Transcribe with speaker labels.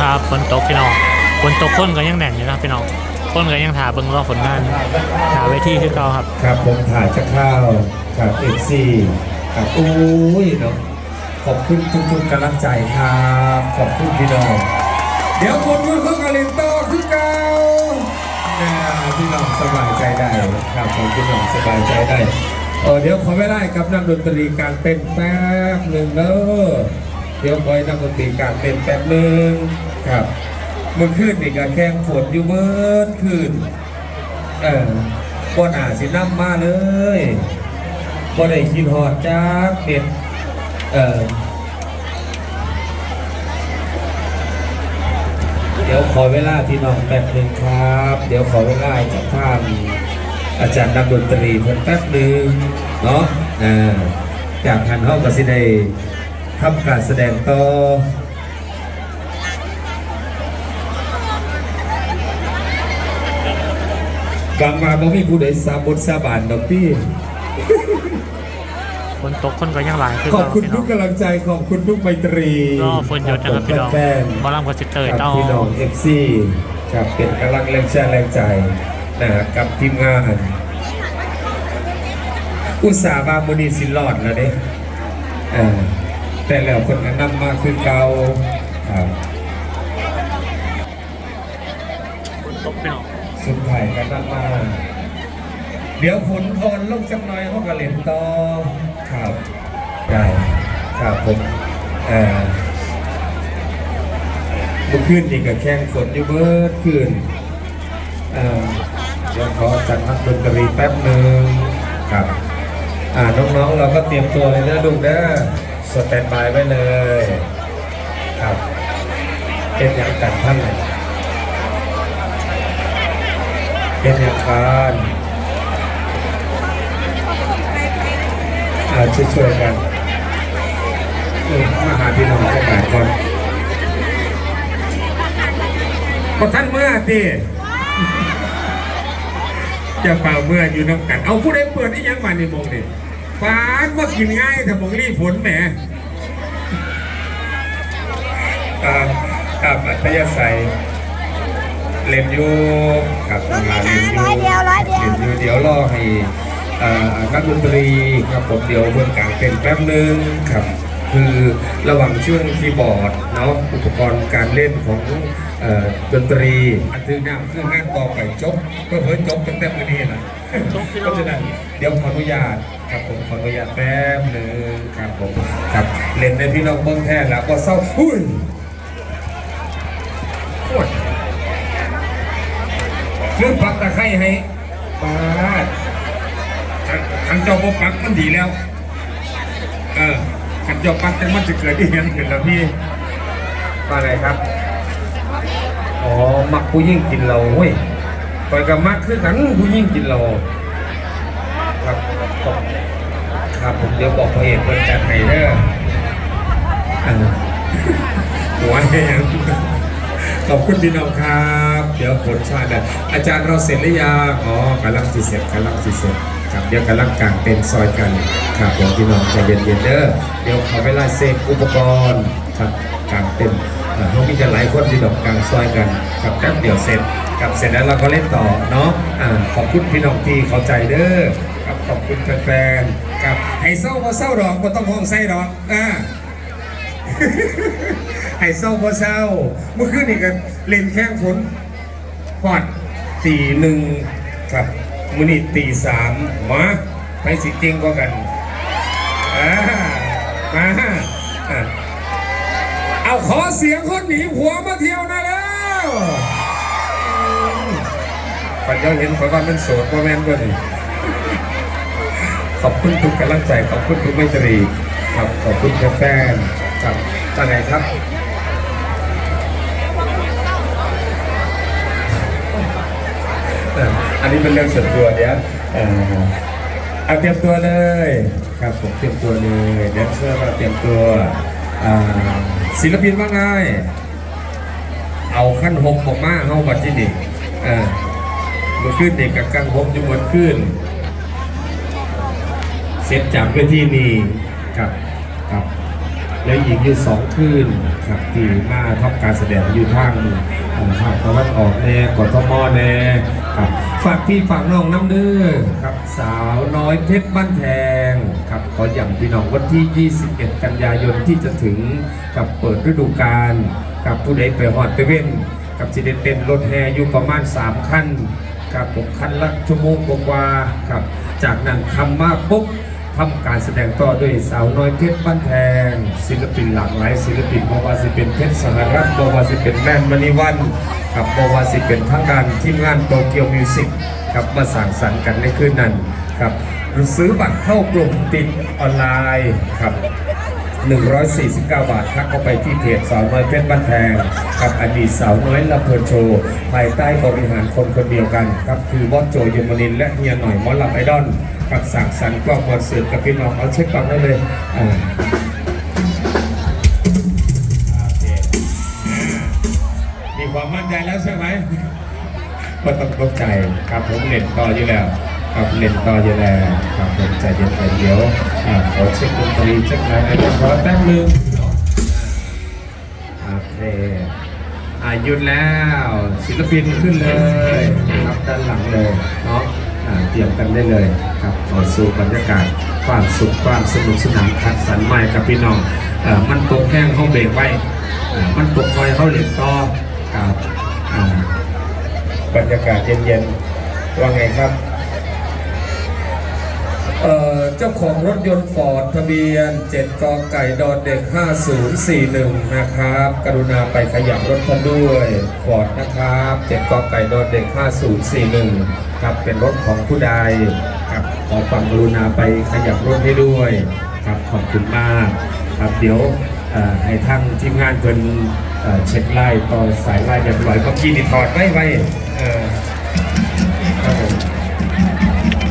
Speaker 1: ครับฝนตกพี่น้องฝนตกคนก็ยังแน่นอยู่นะพี่น้องคนก็ยังถ่าเบิ่งรอผลงานถ่าเวทีคือเก่าครับ
Speaker 2: ครับผมถ่ายจะข้าวกับเอฟซีครับอุ้ยเนาะขอบคุณทุกๆกำลังใจครับ ขอบคุณพี่น้องเดี๋ยวคนมือเขากระลินต่อคือเก่าเนี่ยพี่น้องสบายใจได้ครับผมพี่น้องสบายใจได้เออเดี๋ยวขอเวลากับนักดนตรีการเต้นแป๊บหนึ่งเนอะเดี๋ยวคอยนักดนตรีการเต้นแป๊บหนึ่ง ครับเมื่อคืนนี่ก็แข่งฝนอยู่เมื่อคืน เออบ่หนาสิน้ำมาเลยบ่ได้คิดฮอดจักเด็ดเออเดี๋ยวขอเวลาพี่น้องแป๊บหนึ่งครับ เดี๋ยวขอเวลาจากท่านอาจารย์นักดนตรีเพิ่นแป๊บหนึ่งเนาะอ่าจากทันเฮาก็สิได้ทำการแสดงต่อ กลางมาบ่มีผู้ใดสาบทสาบานดอกพี่
Speaker 1: ฝนตกคนก็ยังหลายคือ
Speaker 2: ขอบ
Speaker 1: เก่า
Speaker 2: คุณ
Speaker 1: พี่น้
Speaker 2: ทุ
Speaker 1: อง
Speaker 2: กกำลังใจขอบคุณทุกไมตรี
Speaker 1: รอฝนหยุดนะครับพี่น้อง
Speaker 2: แฟน
Speaker 1: บอลลัมกับสิเตอร์
Speaker 2: ๆค
Speaker 1: ต้
Speaker 2: รั
Speaker 1: อบง
Speaker 2: พี่น้องเอฟซีครับเป็นกำลังแรงใจแรงใจนะฮะกับทีมงาน อุตสาห์มามือนีสิรอดแล้วเด้เออแต่แล้วคนก็นำมาคือเก่าครับ
Speaker 1: ฝนตกพี่น้อง
Speaker 2: สุดท้ายก็นำมาเดี๋ยวฝนทนลงจักน่อยเขาก็เล่นต่อครับได้ครับผมเอ่อเมื่อคืนนี่ก็แข่งฝนอยู่เบิดคืนเอ่อเดี๋ยวขอจัดนักดนตรีแป๊บหนึ่งครับอ่าน้องๆเราก็เตรียมตัวเลยนะลูกนะสแตนบายไว้เลย ครับเป็นอย่างกันท่านเลย เป็นอย่างกันอ่าช่วยกันมาหาพี่น้องกันหลายคนพอท่านเมื่อตีจะเป่าเมื่ออยู่น้ำกัน เอาผู้ใดเปิดที่ยังมาในมงนี่ฟ้านว่ากินง่ายแต่มงรีฝนแหมอ่าครับอัธยาศัย เล่นอยู่ครับทำงานเล่นอยู่
Speaker 3: ร้อยเดียวร้อยเดียว
Speaker 2: เล่นอยู่เดี๋ยวรอให้เอ่อนักดนตรีครับผมเดี๋ยวเพิ่นกลางเป็นแป๊บนึงครับคือระหว่างช่วงคีย์บอร์ดเนาะอุปกรณ์การเล่นของเอ่อดนตรีอันถือน้ำเครื่องงานต่อไปจบเพื่อเพิ่นจบตั้งแต่มื้อนี้นะเพราะฉะนั้นเดี๋ยวขออนุญาตครับผมขออนุญาตแป๊บหนึ่งครับผมครับเล่นในพี่น้องเบิ้งแท้แล้วก็เศร้าอุ้ย โอ้ยเรื่องปักตะไคร้ให้ปาดขันขันเจ้าบ่ปักมันดีแล้ว เออขันเจ้าปักแต่มันจะเกิดที่เห็นขึ้นแล้วพี่ว่าไงครับ อ๋อ มักผู้ยิ่งกินเราเว้ยคอยกับมักคือกันผู้ยิ่งกินเรา ครับ ครับผมเดี๋ยวบอกพระเอกคนจัดให้เด้ออ่าหัวแหง ขอบคุณพี่น้องครับ เดี๋ยวผลชาติอาจารย์เราเสร็จหรือยังอ๋อกำลังสิเสร็จกำลังสิเสร็จครับเดี๋ยวกำลังกางเต็นซอยกันครับผมพี่น้องใจเย็นๆเด้อเดี๋ยวขอเวลาเซฟอุปกรณ์ครับกางเต็นเอ่อเขามีกันหลายคนที่ดอกกางซอยกันครับแป๊บเดียวเสร็จครับเสร็จแล้วเราก็เล่นต่อเนาะอ่าขอบคุณพี่น้องที่เข้าใจเด้อครับขอบคุณแฟนๆครับให้เศร้าบ่เศร้าดอกบ่ต้องห้องไส้ดอกอ่า ให้เศร้าพอเศร้า เมื่อคืนนี่กันเล่นแข้งฝนพอดตีหนึ่งครับมื้อนี้ตีสามมาไปสิจริงกว่ากันอ่ามาเอาขอเสียงคนหนีผัวมาเที่ยวนะแล้วปัญญาเห็นขอยว่ามันโสดว่าแม่นบ่นี่ขอบคุณทุกกำลังใจขอบคุณทุกไมตรีครับขอบคุณแฟนครับตอนไหนครับ อันนี้เป็นเรื่องส่วนตัวเดี๋ยวเอ่อเอาเตรียมตัวเลย ครับผมเตรียมตัวเลยแดนเซอร์มาเตรียมตัวอ่าศิลปินว่าไงเอาขั้นหกออกมาเข้าบัดที่นี่เออเมื่อขึ้นเด็กกับกังหกอยู่บนขึ้นเสร็จจากเวทีนี้ครับครับแล้วอีกอยู่สองคืนครับที่มาทำการแสดงอยู่ทางเอ่อภาคตะวันออกแน่กทมแน่ ครับฝากพี่ฝากน้องน้ำเด้อครับสาวน้อยเพชรบ้านแพงครับขออย่างพี่น้องวันที่ 21 กันยายนที่จะถึงกับเปิดฤดูกาลกับผู้ใดไปฮอดไปเว้นกับสิเดเป็นรถแฮอยู่ประมาณ 3 ขั้นกับผมคันละชั่วโมงกว่าครับ จากนั้นคำมาปุ๊บ ทำการแสดงต่อด้วยสาวน้อยเพชรบ้านแพงศิลปินหลากหลายศิลปินบว่าสิเป็นเพชรสหรัฐบว่าสิเป็นแม่นมณีวันกับบว่าสิเป็นทั้งดานทีมงานโตเกียวมิวสิกกับมาสั่งสรรค์กันในคืนนั้นครับซื้อบัตรเข้ากลุ่มติดออนไลน์ครับ 149 บาททักเข้าไปที่เพจสาวน้อยเพชรบ้านแพงกับอดีตสาวน้อยลำเพลินโชว์ภายใต้บริหารคนคนเดียวกันครับคือบอสโจยมนินและเฮียหน่อยมอลำไอดอลกับสั่งสรรค์กล้องคอนเสิร์ตกับพี่น้องเอาเช็คก่อนได้เลยอ่าโอเคมีความมั่นใจแล้วใช่ไหมก็ต้องตกใจครับผมเล่นต่ออยู่แล้วครับเล่นต่ออยู่แล้วครับผมใจเย็นใจเดียว อ่าขอเช็คดนตรีเช็คอะไรนะเดี๋ยวขอแป๊บนึงโอเคอ่าหยุดแล้วศิลปินขึ้นเลยครับด้านหลังเลยเนาะอ่าเตรียมกันได้เลยครับขอสู่บรรยากาศความสุขความสนุกสนานคัดสรรใหม่กับพี่น้องอ่อมันตกแห้งเขาเบรกไว้อ่ามันตกคอยเขาเหล็กต่อครับอ่าบรรยากาศเย็นๆว่าไงครับ เจ้าของรถยนต์ฟอร์ดทะเบียน 7กอไก่ดอนเด็ก 5041 นะครับ กรุณาไปขยับรถท่านด้วยฟอร์ดนะครับ 7กอไก่ดอนเด็ก 5041 ครับเป็นรถของผู้ใดครับขอความกรุณาไปขยับรถให้ด้วยครับขอบคุณมากครับเดี๋ยวให้ทางทีมงานเพิ่นเช็คไล่ต่อสายไล่เรียบร้อยเมื่อกี้นี่ถอดไว้ไว้เออครับผม